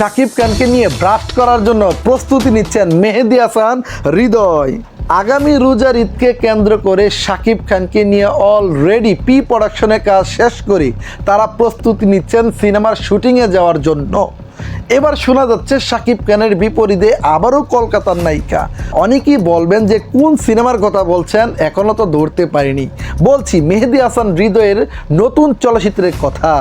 শাকিব খানকে নিয়ে ব্রাস্ট করার জন্য প্রস্তুতি নিচ্ছেন মেহেদি হাসান, হৃদয়। আগামী রোজার ঈদকে কেন্দ্র করে শাকিব খানকে নিয়ে অলরেডি পি প্রোডাকশনের কাজ শেষ করে। তারা প্রস্তুতি নিচ্ছেন সিনেমার শুটিংয়ে যাওয়ার জন্য। এবার শোনা যাচ্ছে শাকিব খানের বিপরীতে আবারও কলকাতার নায়িকা। অনেকেই বলবেন যে কোন সিনেমার কথা বলছেন এখনও তো ধরতে পারিনি। বলছি, মেহেদি হাসান হৃদয়ের নতুন চলচ্চিত্রের কথা।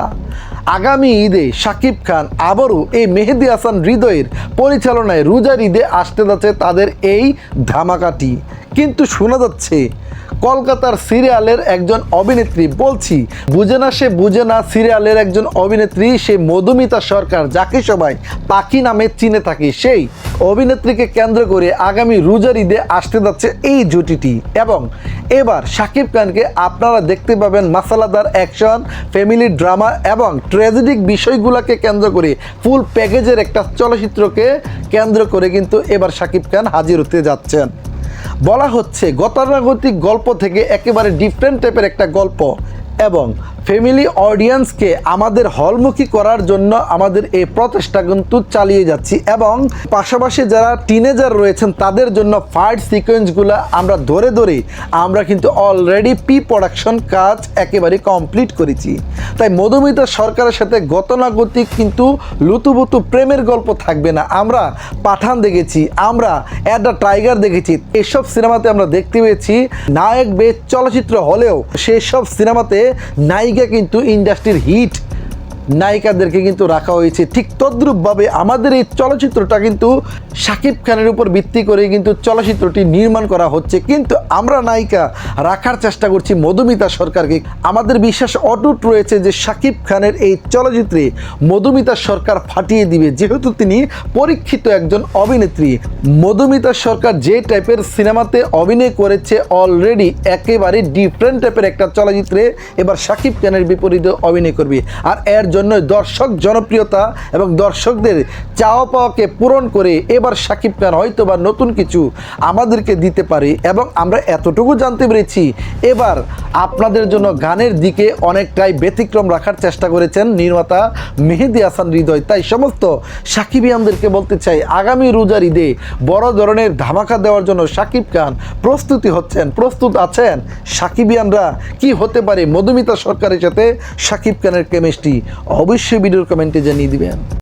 আগামী ঈদে শাকিব খান আবারও এই মেহেদি হাসান হৃদয়ের পরিচালনায় রোজার ঈদে আসতে যাচ্ছে তাদের এই ধামাকাটি। কিন্তু শোনা যাচ্ছে, কলকাতার সিরিয়ালের একজন অভিনেত্রী, বলছি, বুঝে না সে, বুঝে না সিরিয়ালের একজন অভিনেত্রী, সে মধুমিতা সরকার, যাকে সবাই পাখি নামে চিনে থাকি, সেই অভিনেত্রীকে কেন্দ্র করে আগামী রোজার ঈদে আসতে যাচ্ছে এই জুটিটি। এবং এবার শাকিব খানকে আপনারা দেখতে পাবেন মাসালাদার অ্যাকশন, ফ্যামিলি ড্রামা এবং ট্র্যাজেডিক বিষয়গুলোকে কেন্দ্র করে ফুল প্যাকেজের একটা চলচ্চিত্রকে কেন্দ্র করে কিন্তু এবার শাকিব খান হাজির হতে যাচ্ছেন। বলা হচ্ছে গতানুগতিক গল্প থেকে একেবারে ডিফারেন্ট টাইপের একটা গল্প। এবং ফ্যামিলি অডিয়েন্সকে আমাদের হলমুখী করার জন্য আমাদের এই প্রচেষ্টা কিন্তু চালিয়ে যাচ্ছি এবং পাশাপাশি যারা টিনেজার রয়েছেন, তাদের জন্য ফাইট সিকোয়েন্সগুলো আমরা ধরে ধরে আমরা কিন্তু অলরেডি পি প্রোডাকশন কাজ একেবারে কমপ্লিট করেছি। তাই মধুমিতা সরকারের সাথে গতানুগতিক কিন্তু লুতুবুতু প্রেমের গল্প থাকবে না। আমরা পাঠান দেখেছি, আমরা অ্যাট দ্য টাইগার দেখেছি। এসব সিনেমাতে আমরা দেখতে পেয়েছি, নায়ক বেদ চলচ্চিত্র হলেও সেসব সিনেমাতে নায়িকা কিন্তু ইন্ডাস্ট্রির হিট। নায়িকাদেরকে কিন্তু রাখা হয়েছে। ঠিক তদ্রূপভাবে আমাদের এই চলচ্চিত্রটা কিন্তু শাকিব খানের উপর ভিত্তি করে কিন্তু চলচ্চিত্রটি নির্মাণ করা হচ্ছে। কিন্তু আমরা নায়িকা রাখার চেষ্টা করছি মধুমিতা সরকারকে। আমাদের বিশ্বাস অটুট রয়েছে যে শাকিব খানের এই চলচ্চিত্রে মধুমিতা সরকার ফাটিয়ে দিবে। যেহেতু তিনি পরীক্ষিত একজন অভিনেত্রী। মধুমিতা সরকার যে টাইপের সিনেমাতে অভিনয় করেছে অলরেডি একেবারে ডিফারেন্ট টাইপের একটা চলচ্চিত্রে এবার শাকিব খানের বিপরীতে অভিনয় করবে। আর এর জন্য দর্শক জনপ্রিয়তা এবং দর্শকদের চাওয়া পাওয়াকে পূরণ করে এবার শাকিব খান হয়তো বা নতুন কিছু আমাদেরকে দিতে পারে এবং আমরা এতটুকু জানতে পেরেছি, এবার আপনাদের জন্য গানের দিকে অনেকটাই ব্যতিক্রম রাখার চেষ্টা করেছেন নির্মাতা মেহেদি হাসান হৃদয়। তাই সমস্ত সাকিবিয়ানদেরকে বলতে চাই, আগামী রোজার ঈদে বড় ধরনের ধামাকা দেওয়ার জন্য সাকিব খান প্রস্তুতি হচ্ছেন, প্রস্তুত আছেন সাকিবিয়ানরা। কি হতে পারে মধুমিতা সরকারের সাথে সাকিব খানের কেমিস্ট্রি? অবশ্যই ভিডিওর কমেন্টে জানিয়ে দিবেন।